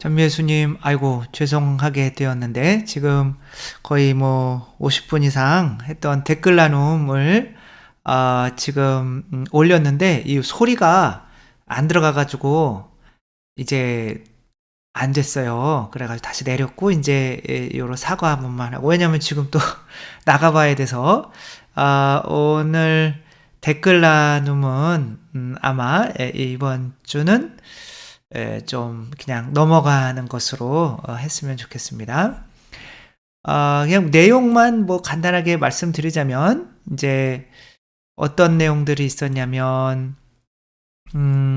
전미애수님, 아이고, 죄송하게 되었는데, 지금 거의 뭐 50분 이상 했던 댓글 나눔을, 아, 지금 음, 올렸는데, 이 소리가 안 들어가가지고, 이제 안 됐어요. 그래가지고 다시 내렸고, 이제 예, 요로 사과 한 번만 하고, 왜냐면 지금 또 나가봐야 돼서, 아, 오늘 댓글 나눔은, 음, 아마 예, 이번 주는 에, 좀 그냥 넘어가는 것으로 어, 했으면 좋겠습니다. 아, 그냥 내용만 뭐 간단하게 말씀드리자면 이제 어떤 내용들이 있었냐면 음,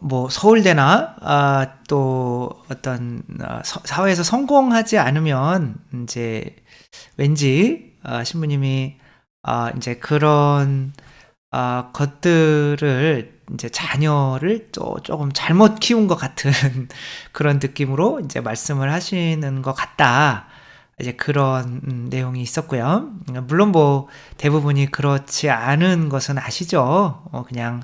뭐 서울대나 아, 또 어떤 아, 서- 사회에서 성공하지 않으면 이제 왠지 아, 신부님이 아, 이제 그런 아, 것들을 이제 자녀를 또 조금 잘못 키운 것 같은 그런 느낌으로 이제 말씀을 하시는 것 같다. 이제 그런 음, 내용이 있었고요. 물론 뭐 대부분이 그렇지 않은 것은 아시죠. 어, 그냥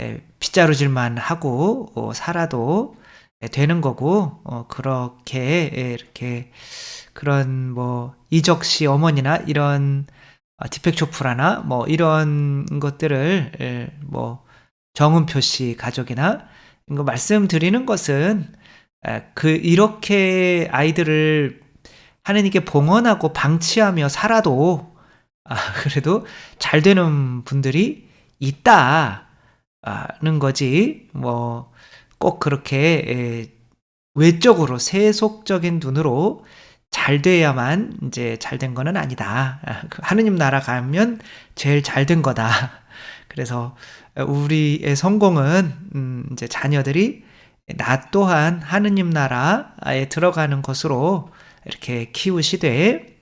에, 빗자루질만 하고 어, 살아도 에, 되는 거고 어, 그렇게 에, 이렇게 그런 뭐 이적 씨 어머니나 이런 아, 디펙쇼프라나 뭐 이런 것들을 에, 뭐 정은표 씨 가족이나 이거 말씀드리는 것은 에, 그 이렇게 아이들을 하느님께 봉헌하고 방치하며 살아도 아, 그래도 잘 되는 분들이 있다는 거지. 뭐 꼭 그렇게 에, 외적으로 세속적인 눈으로 잘 돼야만 이제 잘 된 거는 아니다. 하느님 나라 가면 제일 잘 된 거다. 그래서 우리의 성공은 음, 이제 자녀들이 나 또한 하느님 나라에 들어가는 것으로 이렇게 키우시되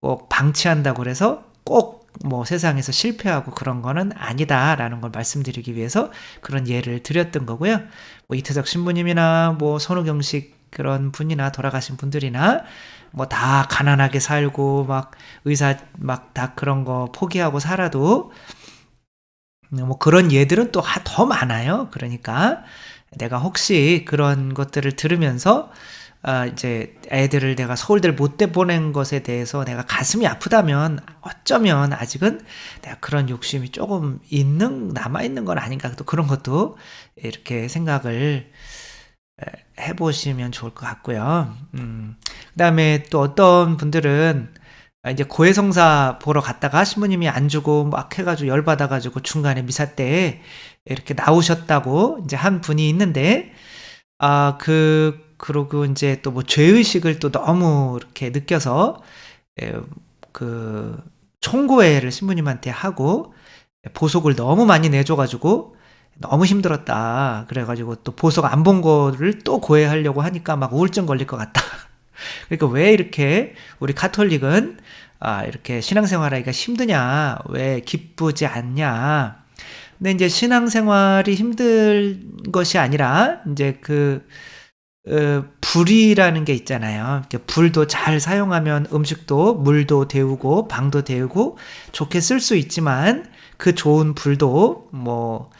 꼭 방치한다고 그래서 꼭 뭐 세상에서 실패하고 그런 거는 아니다라는 걸 말씀드리기 위해서 그런 예를 드렸던 거고요. 뭐 이태석 신부님이나 뭐 손우경식 그런 분이나 돌아가신 분들이나 뭐 다 가난하게 살고 막 의사 막 다 그런 거 포기하고 살아도 뭐 그런 예들은 또 더 많아요. 그러니까 내가 혹시 그런 것들을 들으면서 아 이제 애들을 내가 서울대를 못 보낸 것에 대해서 내가 가슴이 아프다면 어쩌면 아직은 내가 그런 욕심이 조금 있는 남아 있는 건 아닌가 또 그런 것도 이렇게 생각을 에, 해보시면 좋을 것 같고요. 음, 그 다음에 또 어떤 분들은 아, 이제 고해성사 보러 갔다가 신부님이 안 주고 막 해가지고 열받아가지고 중간에 미사 때 이렇게 나오셨다고 이제 한 분이 있는데 아 그 그러고 이제 또 뭐 죄의식을 또 너무 이렇게 느껴서 에, 그 총고회를 신부님한테 하고 보석을 너무 많이 내줘가지고 너무 힘들었다. 그래가지고 또 보석 안 본 거를 또 고해하려고 하니까 막 우울증 걸릴 것 같다. 그러니까 왜 이렇게 우리 카톨릭은 아, 이렇게 신앙생활하기가 힘드냐? 왜 기쁘지 않냐? 근데 이제 신앙생활이 힘든 것이 아니라 이제 그 어, 불이라는 게 있잖아요. 불도 잘 사용하면 음식도 물도 데우고 방도 데우고 좋게 쓸 수 있지만 그 좋은 불도 뭐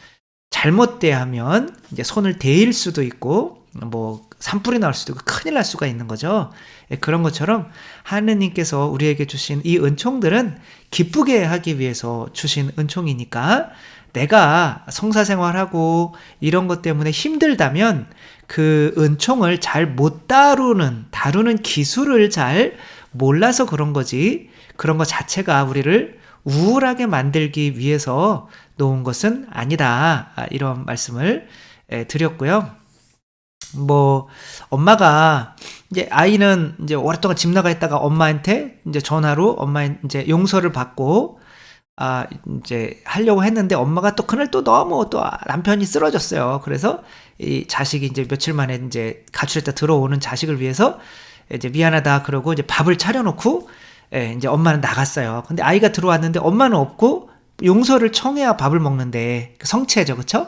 잘못 대하면 이제 손을 데일 수도 있고 뭐 산불이 나올 수도 있고 큰일 날 수가 있는 거죠. 예, 그런 것처럼 하느님께서 우리에게 주신 이 은총들은 기쁘게 하기 위해서 주신 은총이니까 내가 성사 생활하고 이런 것 때문에 힘들다면 그 은총을 잘 못 다루는 다루는 기술을 잘 몰라서 그런 거지 그런 것 자체가 우리를 우울하게 만들기 위해서 놓은 것은 아니다. 아, 이런 말씀을 예, 드렸고요. 뭐 엄마가 이제 아이는 이제 오랫동안 집 나가 있다가 엄마한테 이제 전화로 엄마 이제 용서를 받고 아 이제 하려고 했는데 엄마가 또 그날 또 너무 또 남편이 쓰러졌어요. 그래서 이 자식이 이제 며칠 만에 이제 가출했다 들어오는 자식을 위해서 이제 미안하다 그러고 이제 밥을 차려놓고 예, 이제 엄마는 나갔어요. 근데 아이가 들어왔는데 엄마는 없고 용서를 청해야 밥을 먹는데 그 성체죠, 그쵸?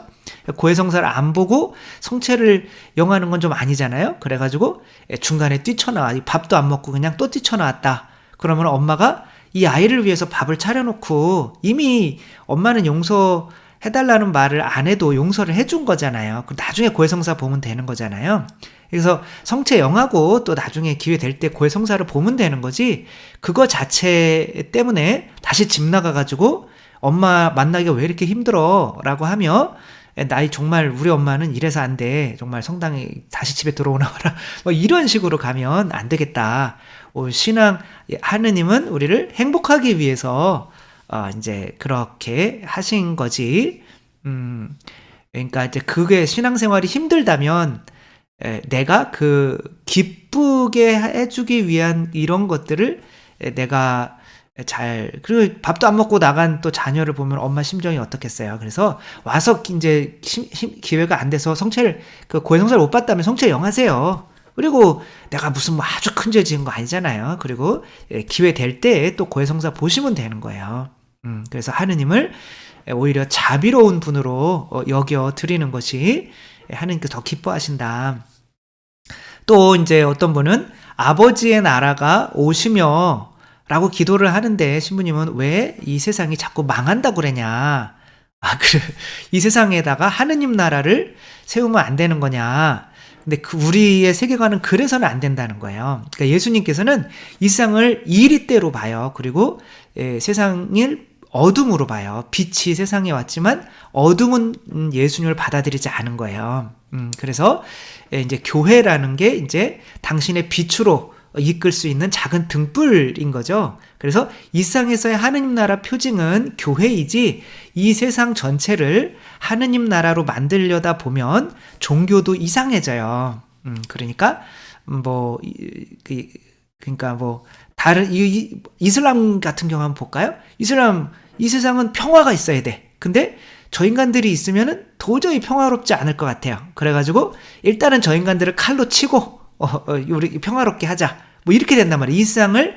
고해성사를 안 보고 성체를 영하는 건 좀 아니잖아요. 그래가지고 예, 중간에 뛰쳐나와 이 밥도 안 먹고 그냥 또 뛰쳐나왔다. 그러면 엄마가 이 아이를 위해서 밥을 차려놓고 이미 엄마는 용서 해달라는 말을 안 해도 용서를 해준 거잖아요. 그 나중에 고해성사 보면 되는 거잖아요. 그래서 성체 영하고 또 나중에 기회 될 때 고해성사를 보면 되는 거지 그거 자체 때문에 다시 집 나가가지고 엄마 만나기가 왜 이렇게 힘들어 라고 하며 나이 정말 우리 엄마는 이래서 안 돼. 정말 성당에 다시 집에 들어오나라. 뭐 이런 식으로 가면 안 되겠다. 어, 신앙 하느님은 우리를 행복하기 위해서 어, 이제 그렇게 하신 거지. 음, 그러니까 이제 그게 신앙생활이 힘들다면 에, 내가 그 기쁘게 해주기 위한 이런 것들을 에, 내가 잘 그리고 밥도 안 먹고 나간 또 자녀를 보면 엄마 심정이 어떻겠어요. 그래서 와서 이제 심, 심, 기회가 안 돼서 성체를 그 고해성사를 못 봤다면 성체 영하세요. 그리고 내가 무슨 뭐 아주 큰 죄 지은 거 아니잖아요. 그리고 예, 기회 될 때 또 고해성사 보시면 되는 거예요. 음, 그래서 하느님을 오히려 자비로운 분으로 어, 여겨 드리는 것이 하느님께 더 기뻐하신다. 또 이제 어떤 분은 아버지의 나라가 오시며 라고 기도를 하는데 신부님은 왜 이 세상이 자꾸 망한다고 그러냐. 아, 그래. 이 세상에다가 하느님 나라를 세우면 안 되는 거냐. 근데 그 우리의 세계관은 그래서는 안 된다는 거예요. 그러니까 예수님께서는 이 세상을 이리때로 봐요. 그리고 예, 세상을 어둠으로 봐요. 빛이 세상에 왔지만 어둠은 예수님을 받아들이지 않은 거예요. 음, 그래서 예, 이제 교회라는 게 이제 당신의 빛으로 이끌 수 있는 작은 등불인 거죠. 그래서 이상에서의 하느님 나라 표징은 교회이지 이 세상 전체를 하느님 나라로 만들려다 보면 종교도 이상해져요. 음, 그러니까 뭐 그, 그러니까 뭐 다른 이, 이슬람 같은 경우 한번 볼까요? 이슬람 이 세상은 평화가 있어야 돼. 근데 저 인간들이 있으면은 도저히 평화롭지 않을 것 같아요. 그래가지고 일단은 저 인간들을 칼로 치고 어, 어, 우리 평화롭게 하자. 뭐 이렇게 된단 말이에요. 이 세상을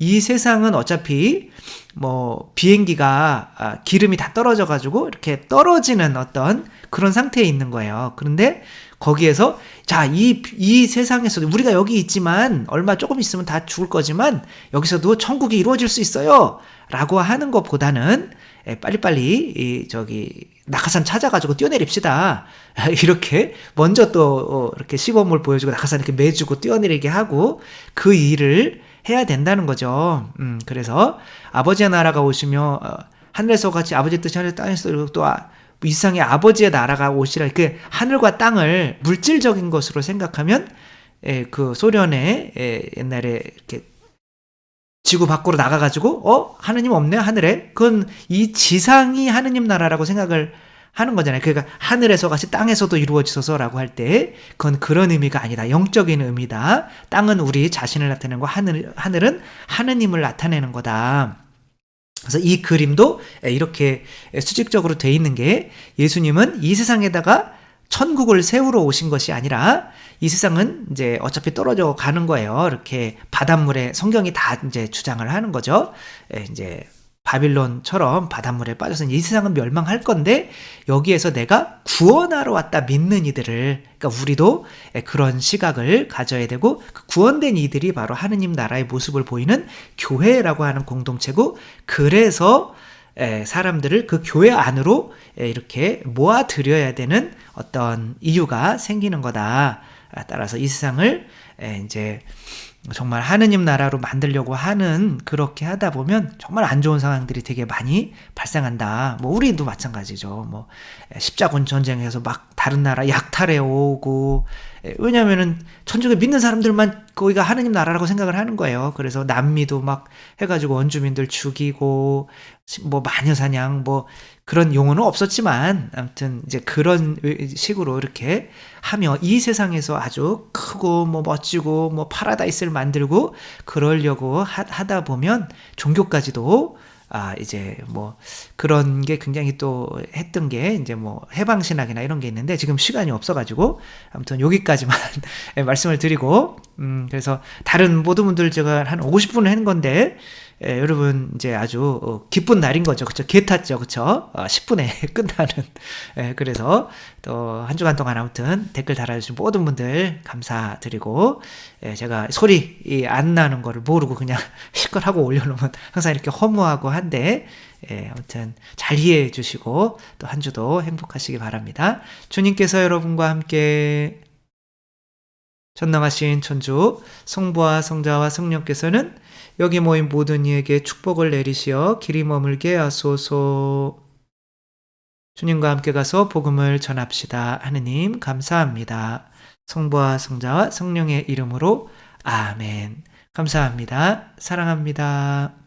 이 세상은 어차피 뭐 비행기가 아, 기름이 다 떨어져 가지고 이렇게 떨어지는 어떤 그런 상태에 있는 거예요. 그런데 거기에서 자, 이, 이 세상에서도 우리가 여기 있지만 얼마 조금 있으면 다 죽을 거지만 여기서도 천국이 이루어질 수 있어요. 라고 하는 것보다는 예, 빨리빨리 이 저기 낙하산 찾아가지고 뛰어내립시다. 이렇게 먼저 또 어, 이렇게 시범을 보여주고 낙하산 이렇게 매주고 뛰어내리게 하고 그 일을 해야 된다는 거죠. 음, 그래서 아버지의 나라가 오시며 어, 하늘에서 같이 아버지 뜻이 하늘 땅에서 그리고 또 아, 이상의 아버지의 나라가 오시라 그 하늘과 땅을 물질적인 것으로 생각하면 에, 그 소련의 에, 옛날에 이렇게 지구 밖으로 나가가지고 어 하느님 없네 하늘에 그건 이 지상이 하느님 나라라고 생각을 하는 거잖아요. 그러니까 하늘에서 같이 땅에서도 이루어지소서라고 할 때 그건 그런 의미가 아니다. 영적인 의미다. 땅은 우리 자신을 나타내는 거 하늘 하늘은 하느님을 나타내는 거다. 그래서 이 그림도 이렇게 수직적으로 돼 있는 게 예수님은 이 세상에다가 천국을 세우러 오신 것이 아니라 이 세상은 이제 어차피 떨어져 가는 거예요. 이렇게 바닷물에 성경이 다 이제 주장을 하는 거죠. 예, 이제 바빌론처럼 바닷물에 빠져서 이 세상은 멸망할 건데 여기에서 내가 구원하러 왔다 믿는 이들을 그러니까 우리도 예, 그런 시각을 가져야 되고 그 구원된 이들이 바로 하느님 나라의 모습을 보이는 교회라고 하는 공동체고 그래서 사람들을 그 교회 안으로 이렇게 모아들여야 되는 어떤 이유가 생기는 거다. 아, 따라서 이 세상을 이제 정말 하느님 나라로 만들려고 하는 그렇게 하다 보면 정말 안 좋은 상황들이 되게 많이 발생한다. 뭐 우리도 마찬가지죠. 뭐 십자군 전쟁에서 막 다른 나라 약탈해 오고 왜냐면은 천주교 믿는 사람들만 거기가 하느님 나라라고 생각을 하는 거예요. 그래서 남미도 막 해가지고 원주민들 죽이고 뭐 마녀 사냥 뭐 그런 용어는 없었지만 아무튼 이제 그런 식으로 이렇게 하며 이 세상에서 아주 크고 뭐 멋지고 뭐 파라다이스를 만들고 그러려고 하, 다 보면 종교까지도 아, 이제 뭐 그런 게 굉장히 또 했던 게 이제 뭐 해방신학이나 이런 게 있는데 지금 시간이 없어가지고 아무튼 여기까지만 말씀을 드리고 음, 그래서 다른 모든 분들 제가 한 50분을 한 건데, 예, 여러분 이제 아주 어, 기쁜 날인 거죠. 그쵸? 개 탔죠. 그쵸? 어, 10분에 끝나는. 예, 그래서 또 한 주간 동안 아무튼 댓글 달아주신 모든 분들 감사드리고, 예, 제가 소리 이안 나는 거를 모르고 그냥 시끌하고 올려놓으면 항상 이렇게 허무하고 한데, 예, 아무튼 잘 이해해 주시고 또 한 주도 행복하시기 바랍니다. 주님께서 여러분과 함께 전능하신 천주 성부와 성자와 성령께서는 여기 모인 모든 이에게 축복을 내리시어 길이 머물게 하소서. 주님과 함께 가서 복음을 전합시다. 하느님 감사합니다. 성부와 성자와 성령의 이름으로 아멘. 감사합니다. 사랑합니다.